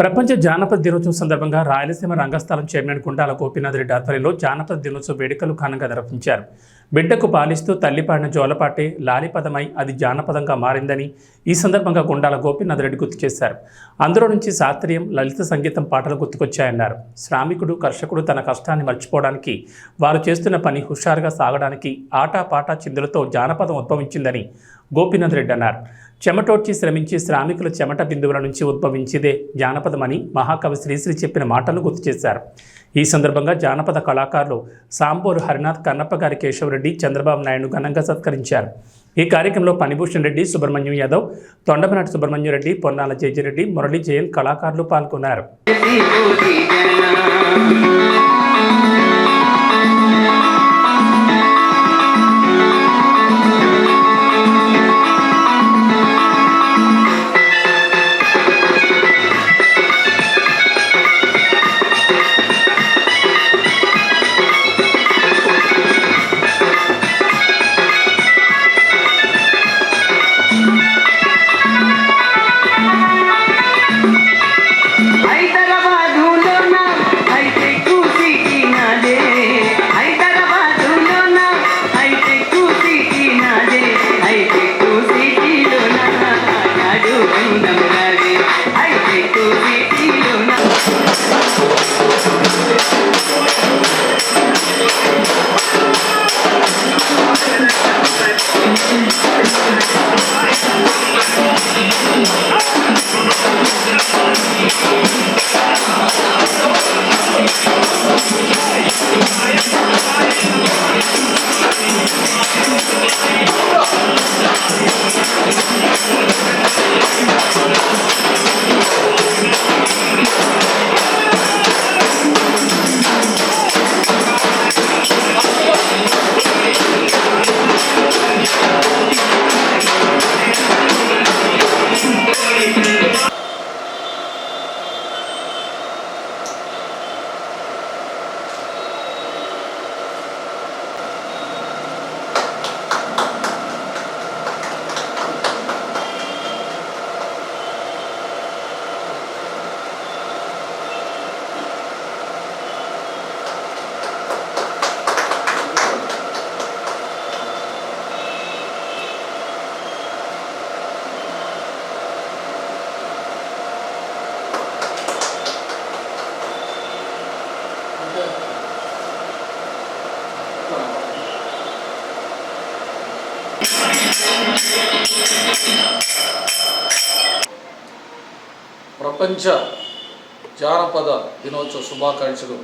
ప్రపంచ జానపద దినోత్సవం సందర్భంగా రాయలసీమ రంగస్థలం చైర్మన్ గుండాల గోపీనాథ్ రెడ్డి ఆధ్వర్యంలో జానపద దినోత్సవ వేడుకలు ఘనంగా నిర్వహించారు. బిడ్డకు పాలిస్తూ తల్లిపాడిన జోలపాటే లాలిపదమై అది జానపదంగా మారిందని ఈ సందర్భంగా గుండాల గోపీనాథ్ రెడ్డి గుర్తు చేశారు. అందులో నుంచి శాస్త్రీయం లలిత సంగీతం పాటలు గుర్తుకొచ్చాయన్నారు. శ్రామికుడు కర్షకుడు తన కష్టాన్ని మర్చిపోవడానికి వారు చేస్తున్న పని హుషారుగా సాగడానికి ఆటా పాట చిందులతో జానపదం ఉద్భవించిందని గోపీనాథ్ రెడ్డి అన్నారు. చెమటోడ్చి శ్రమించి శ్రామికుల చెమట బిందువుల నుంచి ఉద్భవించిదే జానపదమని మహాకవి శ్రీశ్రీ చెప్పిన మాటలను గుర్తు చేశారు. ఈ సందర్భంగా జానపద కళాకారులు సాంబోరు హరినాథ్ కన్నప్ప గారి కేశవరెడ్డి చంద్రబాబు నాయుడు ఘనంగా సత్కరించారు. ఈ కార్యక్రమంలో పనిభూషణ్ రెడ్డి సుబ్రహ్మణ్యం యాదవ్ తొండమనాటి సుబ్రహ్మణ్యం రెడ్డి పొన్నాల జయజిరెడ్డి మురళీ జయన్ కళాకారులు పాల్గొన్నారు. remember ప్రపంచ జానపద దినోత్సవ శుభాకాంక్షలు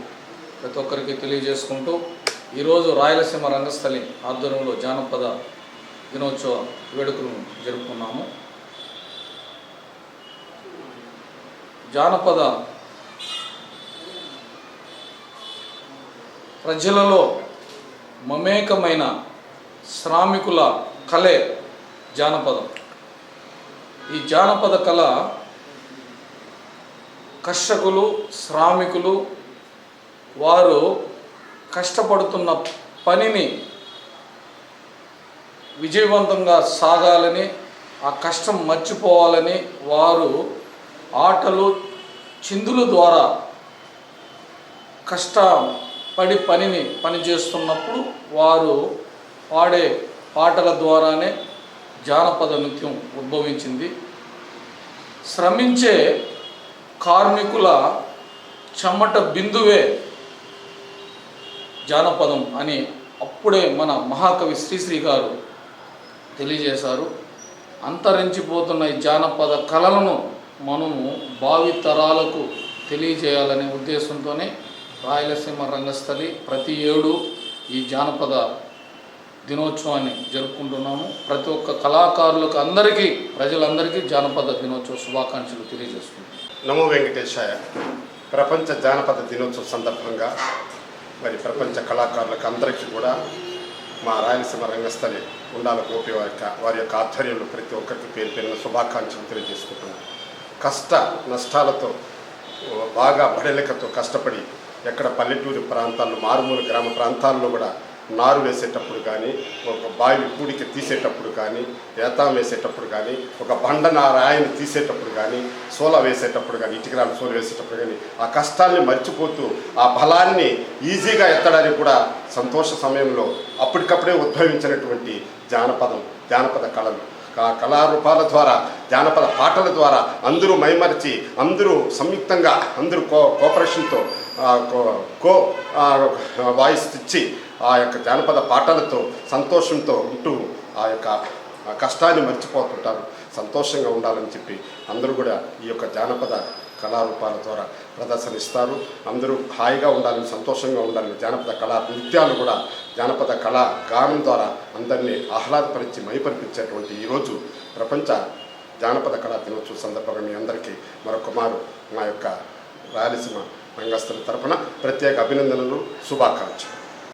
ప్రతి ఒక్కరికి తెలియజేసుకుంటూ ఈరోజు రాయలసీమ రంగస్థలి ఆధ్వర్యంలో జానపద దినోత్సవ వేడుకలను జరుపుకున్నాము. జానపద ప్రజలలో మమేకమైన శ్రామికుల కళే జానపదం. ఈ జానపద కళ కర్షకులు శ్రామికులు వారు కష్టపడుతున్న పనిని విజయవంతంగా సాగాలని ఆ కష్టం మర్చిపోవాలని వారు ఆటలు చిందుల ద్వారా కష్టపడి పనిని పనిచేస్తున్నప్పుడు వారు పాడే పాటల ద్వారానే జానపద నృత్యం ఉద్భవించింది. శ్రమించే కార్మికుల చెమట బిందువే జానపదం అని అప్పుడే మన మహాకవి శ్రీశ్రీ గారు తెలియజేశారు. అంతరించిపోతున్న ఈ జానపద కళలను మనము భావి తరాలకు తెలియజేయాలనే ఉద్దేశంతోనే రాయలసీమ రంగస్థలి ప్రతి ఏడు ఈ జానపద దినోత్సవాన్ని జరుపుకుంటున్నాము. ప్రతి ఒక్క కళాకారులకు అందరికీ ప్రజలందరికీ జానపద దినోత్సవ శుభాకాంక్షలు తెలియజేస్తున్నాం. నమో వెంకటేశాయ. ప్రపంచ జానపద దినోత్సవం సందర్భంగా మరి ప్రపంచ కళాకారులకు అందరికీ కూడా మా రాయలసీమ రంగస్థలి ఉండాల గోపి వారి యొక్క వారి యొక్క ఆధ్వర్యంలో ప్రతి ఒక్కరికి పేరు పేరున శుభాకాంక్షలు తెలియజేసుకుంటున్నాం. కష్ట నష్టాలతో బాగా బడలికతో కష్టపడి ఎక్కడ పల్లెటూరు ప్రాంతాల్లో మారుమూల గ్రామ ప్రాంతాల్లో కూడా నారు వేసేటప్పుడు కానీ ఒక బావి పూడికి తీసేటప్పుడు కానీ ఏతాం వేసేటప్పుడు కానీ ఒక బండ రాయిని తీసేటప్పుడు కానీ సోల వేసేటప్పుడు కానీ ఇటుకరాలు సోల వేసేటప్పుడు కానీ ఆ కష్టాల్ని మర్చిపోతూ ఆ బలాన్ని ఈజీగా ఎత్తడానికి కూడా సంతోష సమయంలో అప్పటికప్పుడే ఉద్భవించినటువంటి జానపదం జానపద కళలు. ఆ కళారూపాల ద్వారా జానపద పాటల ద్వారా అందరూ మైమరిచి అందరూ సంయుక్తంగా అందరూ కో కోఆపరేషన్తో కో- వాయిస్ ఇచ్చి ఆ యొక్క జానపద పాటలతో సంతోషంతో ఉంటూ ఆ యొక్క కష్టాన్ని మర్చిపోతుంటారు. సంతోషంగా ఉండాలని చెప్పి అందరూ కూడా ఈ యొక్క జానపద కళారూపాల ద్వారా ప్రదర్శనిస్తారు. అందరూ హాయిగా ఉండాలని సంతోషంగా ఉండాలని జానపద కళా నృత్యాలు కూడా జానపద కళా గానం ద్వారా అందరినీ ఆహ్లాదపరిచి మైపరిపించేటువంటి ఈరోజు ప్రపంచ జానపద కళా దినోత్సవ సందర్భంగా మీ అందరికీ మరొకమారు మా యొక్క రాయలసీమ రంగస్థల తరఫున ప్రత్యేక అభినందనలు శుభాకాంక్షలు.